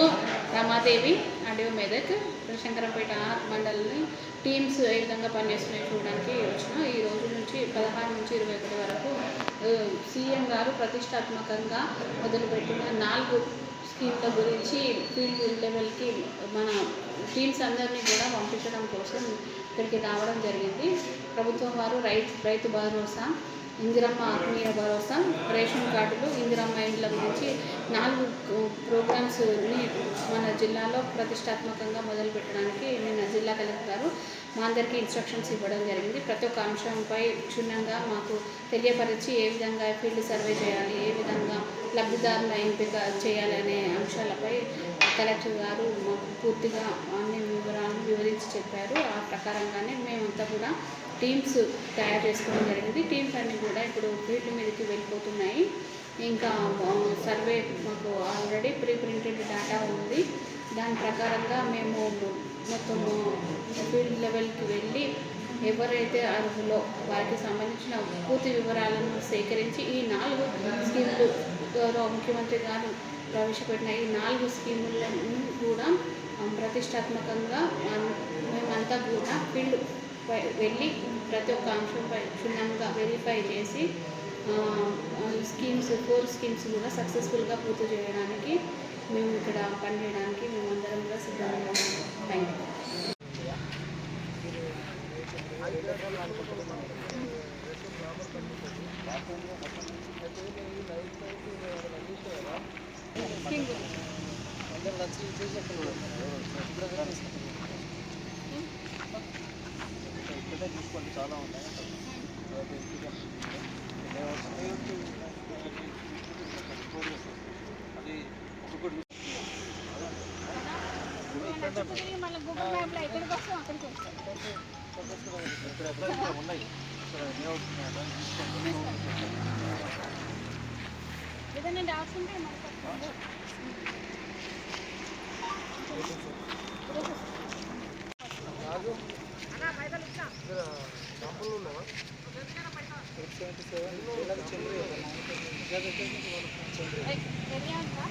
ఈరోజు రమాదేవి అడవి మెదక్ శంకరంపేట మండలిని టీమ్స్ ఏ విధంగా పనిచేస్తున్నాయి చూడడానికి వచ్చిన. ఈ రోజు నుంచి పదహారు నుంచి ఇరవై ఒకటి వరకు సీఎం గారు ప్రతిష్టాత్మకంగా మొదలుపెట్టిన నాలుగు స్కీమ్ల గురించి ఫీల్డ్ లెవెల్కి మన టీమ్స్ అందరినీ కూడా పంపించడం కోసం ఇక్కడికి రావడం జరిగింది. ప్రభుత్వం వారు రైతు రైతు భరోసా ఇందిరమ్మ ఆత్మీయ భరోసా రేషన్ కార్డులు ఇందిరమ్మ ఇండ్ల గురించి నాలుగు ప్రోగ్రామ్స్ని మన జిల్లాలో ప్రతిష్టాత్మకంగా మొదలుపెట్టడానికి నిన్న జిల్లా కలెక్టర్ గారు మా అందరికీ ఇన్స్ట్రక్షన్స్ ఇవ్వడం జరిగింది. ప్రతి ఒక్క అంశంపై క్షుణ్ణంగా మాకు తెలియపరిచి ఏ విధంగా ఫీల్డ్ సర్వే చేయాలి ఏ విధంగా లబ్ధిదారుల ఎంపిక చేయాలి అనే అంశాలపై కలెక్టర్ గారు మాకు పూర్తిగా అన్ని వివరాలను వివరించి చెప్పారు. ఆ ప్రకారంగానే మేమంతా కూడా టీమ్స్ తయారు చేసుకోవడం జరిగింది. టీమ్స్ అన్నీ కూడా ఇప్పుడు ఫీల్డ్ మీదకి వెళ్ళిపోతున్నాయి. ఇంకా సర్వే మాకు ఆల్రెడీ ప్రీ ప్రింటెడ్ డేటా ఉంది. దాని ప్రకారంగా మేము మొత్తము ఫీల్డ్ లెవెల్కి వెళ్ళి ఎవరైతే అర్హులో వారికి సంబంధించిన పూర్తి వివరాలను సేకరించి ఈ నాలుగు స్కీములు గౌరవ ముఖ్యమంత్రి గారు ప్రవేశపెట్టిన ఈ నాలుగు స్కీములను కూడా ప్రతిష్టాత్మకంగా మేమంతా కూడా ఫీల్డ్ వెళ్ళి ప్రతి ఒక్క అంశంపై క్షుణ్ణంగా వెరిఫై చేసి స్కీమ్స్ ఫోర్ స్కీమ్స్ కూడా సక్సెస్ఫుల్గా పూర్తి చేయడానికి మేము ఇక్కడ పనిచేయడానికి మేమందరం కూడా సిద్ధంగా ఉన్నాం. థ్యాంక్ యూ అది ఒక్కొక్కటి ఇక్కడ ఎక్కడ ఉన్నాయి ఇక్కడ లేఅవుట్ ఉన్నాయి ఏదైనా డౌట్స్ ఉంటే మనకు ఏరియా ఉందా